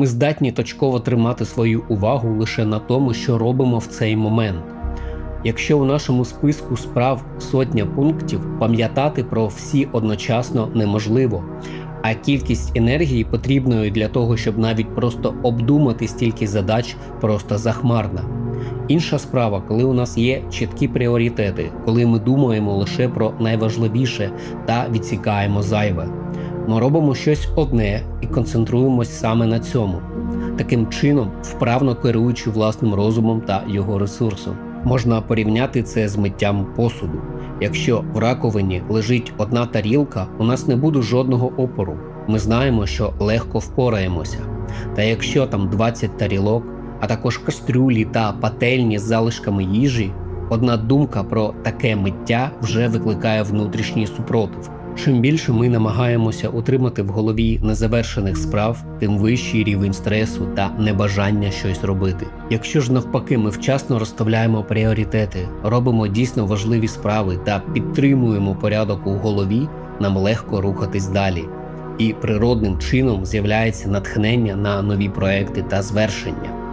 Ми здатні точково тримати свою увагу лише на тому, що робимо в цей момент. Якщо у нашому списку справ сотня пунктів, пам'ятати про всі одночасно неможливо, а кількість енергії, потрібної для того, щоб навіть просто обдумати стільки задач, просто захмарна. Інша справа, коли у нас є чіткі пріоритети, коли ми думаємо лише про найважливіше та відсікаємо зайве. Ми робимо щось одне і концентруємось саме на цьому, таким чином, вправно керуючи власним розумом та його ресурсом. Можна порівняти це з миттям посуду. Якщо в раковині лежить одна тарілка, у нас не буде жодного опору. Ми знаємо, що легко впораємося. Та якщо там 20 тарілок, а також кастрюлі та пательні з залишками їжі, одна думка про таке миття вже викликає внутрішній супротив. Чим більше ми намагаємося утримати в голові незавершених справ, тим вищий рівень стресу та небажання щось робити. Якщо ж навпаки ми вчасно розставляємо пріоритети, робимо дійсно важливі справи та підтримуємо порядок у голові, нам легко рухатись далі. І природним чином з'являється натхнення на нові проекти та звершення.